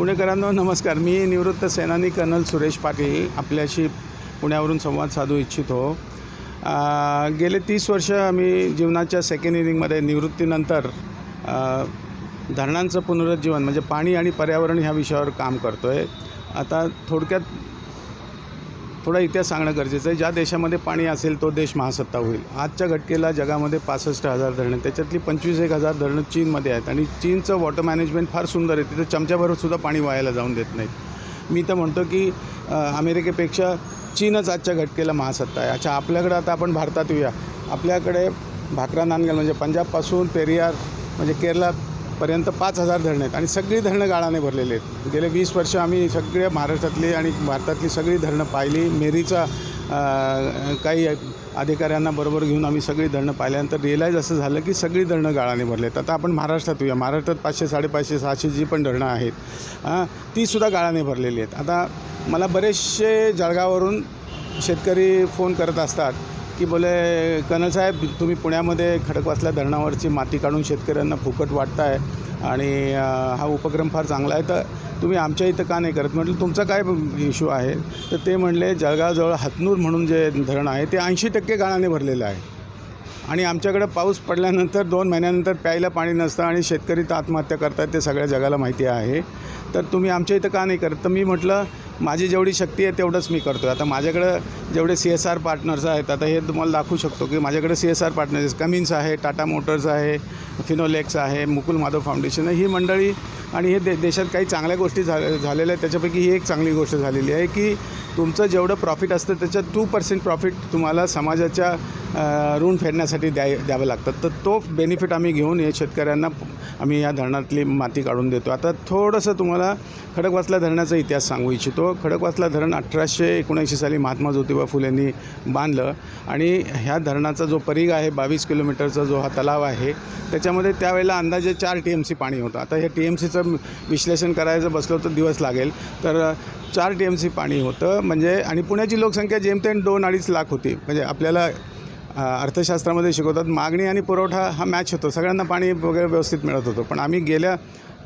पुणेकरांनो नमस्कार. मी निवृत्त सेनानी कर्नल सुरेश पाटील आपल्याशी पुण्यावरून संवाद साधू इच्छितो. गेले तीस वर्ष मी जीवनाच्या सेकंड इनिंगमध्ये निवृत्तीनंतर धरणांचं पुनरुज्जीवन म्हणजे पाणी आणि पर्यावरण ह्या विषयावर काम करतो आहे आता थोडक्यात थोडा इतिहास सांगणं गरजेचं आहे. ज्या देशामध्ये पाणी असेल तो देश महासत्ता होईल. आजच्या घटकेला जगामध्ये पासष्ट हजार धरणं त्याच्यातली पंचवीस एक हजार धरणं चीनमध्ये आहेत. आणि चीनचं वॉटर मॅनेजमेंट फार सुंदर आहे. तिथं चमच्याभरसुद्धा पाणी वायाला जाऊन देत नाहीत. मी तर म्हणतो की अमेरिकेपेक्षा चीनच आजच्या घटकेला महासत्ता आहे. अच्छा आपल्याकडं आता आपण भारतात येऊया. आपल्याकडे भाकरा नांदगाल म्हणजे पंजाबपासून पेरियार म्हणजे पर्यंत पाच हजार धरणं आहेत. आणि सगळी धरणं गाळाने भरलेली आहेत. गेले वीस वर्ष आम्ही सगळ्या महाराष्ट्रातली आणि भारतातली सगळी धरणं पाहिली. मेरीचा काही अधिकाऱ्यांना बरोबर घेऊन आम्ही सगळी धरणं पाहिल्यानंतर रिअलाईज असं झालं की सगळी धरणं गाळाने भरले आहेत. आता आपण महाराष्ट्रात येऊया. महाराष्ट्रात पाचशे साडेपाचशे सहाशे जी पण धरणं आहेत तीसुद्धा गाळाने भरलेली आहेत. आता मला बरेचसे जळगाववरून शेतकरी फोन करत असतात. की बोले कर्नल साहेब तुम्ही पुण्यामध्ये खडकवासला धरणावरची माती काढून शेतकऱ्यांना फुकट वाटताय आणि हा उपक्रम फार चांगला आहे. तर तुम्ही आमच्या इथं का नाही करत? म्हटलं तुमचा काय इश्यू आहे? तर ते म्हणले जळगावजवळ हतनूर म्हणून जे धरण आहे ते ऐंशी टक्के गाळाने भरलेलं आहे. आणि आमच्याकडं पाऊस पडल्यानंतर दोन महिन्यानंतर प्यायला पाणी नसतं आणि शेतकरी तर आत्महत्या करतात ते सगळ्या जगाला माहिती आहे. तर तुम्ही आमच्या इथं का नाही करत? तर मी म्हटलं माझी जेवढी शक्ती आहे तेवढंच मी करतो आहे आता माझ्याकडं जेवढे सी एस आर पार्टनर्स आहेत आता हे तुम्हाला दाखवू शकतो की माझ्याकडे C S R partners Cummins आहे टाटा मोटर्स आहे फिनोलेक्स आहे मुकुल माधव फाउंडेशन आहे. ही मंडळी आणि हे दे देशात काही चांगल्या गोष्टी झा झालेल्या आहेत. त्याच्यापैकी ही एक चांगली गोष्ट झालेली आहे की तुमचं जेवढं प्रॉफिट असतं त्याच्यात टू पर्सेंट प्रॉफिट तुम्हाला समाजाच्या ऋण फेडण्यासाठी द्याय द्यावं लागतं तर तो बेनिफिट आम्ही घेऊन हे शेतकऱ्यांना आम्ही या धरणातली माती काढून देतो. आता थोडंसं तुम्हाला खडकवासला धरणाचा इतिहास सांगू इच्छितो. खडकवासला धरण अठराशे एकोणऐंशी साली महात्मा ज्योतिबा फुलेंनी बांधलं आणि ह्या धरणाचा जो परीघ आहे बावीस किलोमीटरचा जो हा तलाव आहे त्याच्यामध्ये त्यावेळेला अंदाजे चार टी एम सी पाणी होतं. आता हे टी एम सीचं विश्लेषण करायचं बसलो तर दिवस लागेल. तर चार टी एम सी पाणी होतं. म्हणजे आणि पुण्याची लोकसंख्या जेमतेम दोन अडीच लाख होती. म्हणजे आपल्याला अर्थशास्त्रामध्ये शिकवतात मागणी आणि पुरवठा हा मॅच होतो. सगळ्यांना पाणी वगैरे व्यवस्थित मिळत होतं. पण आम्ही गेल्या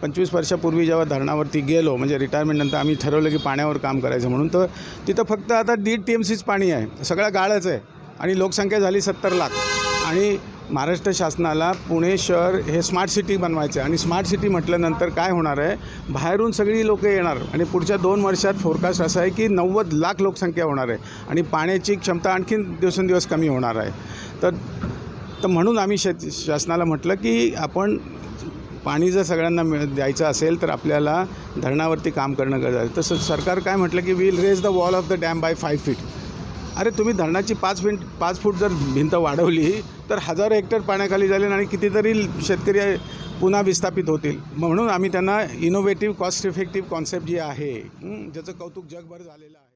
पंचवीस वर्षापूर्वी जेव्हा धरणावरती गेलो म्हणजे रिटायरमेंटनंतर आम्ही ठरवलं की पाण्यावर काम करायचं म्हणून तर तिथं फक्त आता दीड टी एम सीच पाणी आहे. सगळं गाळच आहे. आणि लोकसंख्या झाली सत्तर लाख. आणि महाराष्ट्र शासनाला पुणे शहर हे स्मार्ट सिटी बनवायचं आहे. आणि स्मार्ट सिटी म्हटल्यानंतर काय होणार आहे? बाहेरून सगळी लोकं येणार. आणि पुढच्या दोन वर्षात फोरकास्ट असं आहे की नव्वद लाख लोकसंख्या होणार आहे. आणि पाण्याची क्षमता आणखीन दिवसेंदिवस कमी होणार आहे. तर तर म्हणून आम्ही शेत शासनाला म्हटलं की आपण पाणी जर सगळ्यांना मिळ द्यायचं असेल तर आपल्याला धरणावरती काम करणं गरजेचं आहे. तसं सरकार काय म्हटलं की will raise the wall of the dam by five feet अरे तुम्ही धरणाची पाच फीट पाच फूट जर भिंत वाढवली तर हजारो हेक्टर पाण्याखाली झाले आणि कितीतरी शेतकरी पुन्हा विस्थापित होतील. म्हणून आम्ही त्यांना इनोव्हेटिव्ह कॉस्ट इफेक्टिव्ह कॉन्सेप्ट जी आहे ज्याचं कौतुक जगभर झालेलं आहे.